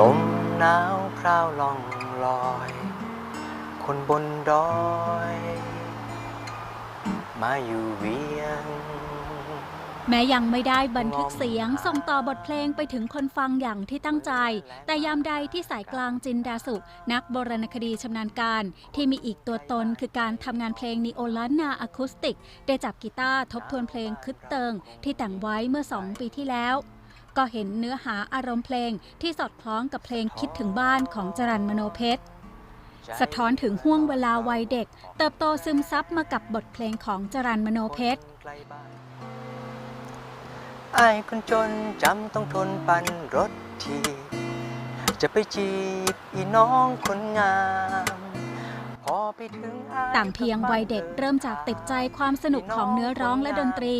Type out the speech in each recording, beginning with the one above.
ลมหนาวพราวล่องลอย คนบนดอย มาอยู่เวียง แม้ยังไม่ได้บันทึกเสียงส่งต่อบทเพลงไปถึงคนฟังอย่างที่ตั้งใจ แต่ยามใดที่สายกลางจินดาสุนักโบราณคดีชำนาญการ ที่มีอีกตัวตนคือการทำงานเพลงนีโอล้านนาอะคูสติก ได้จับกีตาร์ทบทวนเพลงคึดเติง ที่แต่งไว้เมื่อสองปีที่แล้ว ก็เห็นเนื้อหาอารมณ์เพลงที่สอดคล้องกับเพลงคิดถึงบ้านของจรันมโนเพชร สะท้อนถึงห่วงเวลาวัยเด็ก เติบโตซึมซับมากับบทเพลงของจรันมโนเพชรไอ้คนจนจำต้องทนปันรถที จะไปจีบอีน้องคนงามพอไปถึงอ้ ต่างเพียงวัยเด็กเริ่มจากติดใจความสนุกของเนื้อร้องและดนตรี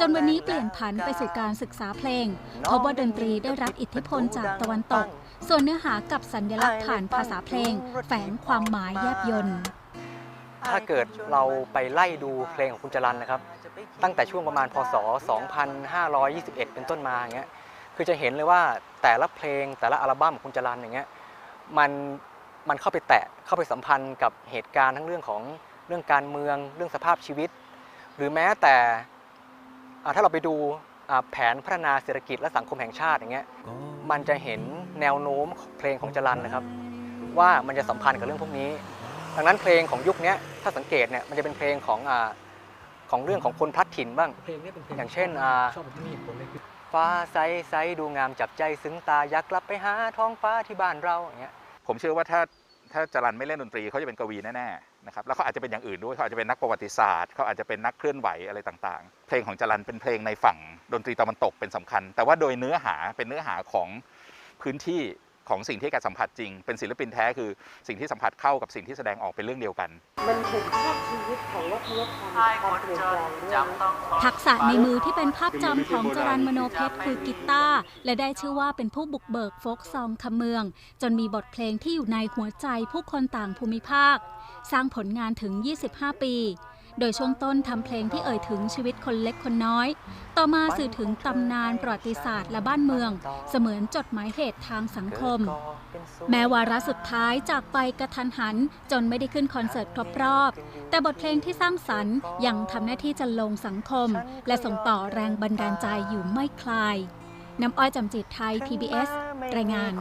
จนวันนี้เปลี่ยนผันไปสู่การศึกษาเพลงพบว่าดนตรีได้รับอิทธิพลจากตะวันตก ส่วนเนื้อหากับสัญลักษณ์ผ่านภาษาเพลง แฝงความหมายแยบยลถ้าเกิดเราไปไล่ดูเพลงของคุณจรันนะครับ ตั้งแต่ช่วงประมาณพศ 2521 เป็นต้นมาอย่างเงี้ยคือจะเห็นเลยว่าแต่ละเพลงแต่ละอัลบั้มของคุณจรันอย่างเงี้ยมัน มันเข้าไปแตะเข้าไปสัมพันธ์กับเหตุการณ์ทั้งเรื่องของเรื่องการเมืองเรื่องสภาพชีวิต หรือแม้แต่อ่าถ้าเราไปดูอ่าแผนพัฒนาเศรษฐกิจและสังคมแห่งชาติอย่างเงี้ยมันจะเห็นแนวโน้มของเพลงของจรันนะครับ ว่ามันจะสัมพันธ์กับเรื่องพวกนี้ ดังนั้นเพลงของยุคเนี้ยถ้าสังเกตเนี่ยมันจะเป็นเพลงของอ่าของเรื่องของคนพลัดถิ่นบ้างเพลงนี้เป็นเพลงอย่างเช่นอ่าชอบที่มีเหตุผลเลยคือฟ้าใสใสดูงามจับใจซึ้งตาอยากกลับไปหาท้องฟ้าที่บ้านเราอย่างเงี้ย ผมเชื่อว่าถ้าถ้าจรันไม่เล่นดนตรีเขาจะเป็นกวีแน่ๆนะครับแล้วเขาอาจจะเป็นอย่างอื่นด้วยเขาอาจจะเป็นนักประวัติศาสตร์เขาอาจจะเป็นนักเคลื่อนไหวอะไรต่างๆ เพลงของจรันเป็นเพลงในฝั่งดนตรีตะวันตกเป็นสำคัญ แต่ว่าโดยเนื้อหาเป็นเนื้อหาของพื้นที่ ของสิ่งที่การสัมผัสจริง เป็นศิลปินแท้คือสิ่งที่สัมผัสเข้ากับสิ่งที่แสดงออกเป็นเรื่องเดียวกัน มันเห็นภาพชีวิตของวัฒนธรรมการเปลี่ยนแปลงด้วยนะทักษะในมือที่เป็นภาพจำของจรันมโนเพชรคือกีตาร์และได้ชื่อว่าเป็นผู้บุกเบิกโฟกซองคำเมือง จนมีบทเพลงที่อยู่ในหัวใจผู้คนต่างภูมิภาค สร้างผลงานถึง 25 ปี โดยช่วงต้นทำเพลงที่เอ่ยถึงชีวิตคนเล็กคนน้อย ต่อมาสื่อถึงตำนานประวัติศาสตร์และบ้านเมือง เสมือนจดหมายเหตุทางสังคม แม้วาระสุดท้ายจากไปกระทันหัน จนไม่ได้ขึ้นคอนเสิร์ตครบรอบ แต่บทเพลงที่สร้างสรรค์ยังทำหน้าที่จะลงสังคม และส่งต่อแรงบันดาลใจอยู่ไม่คลาย น้ำอ้อยจำจิตไทย PBS รายงาน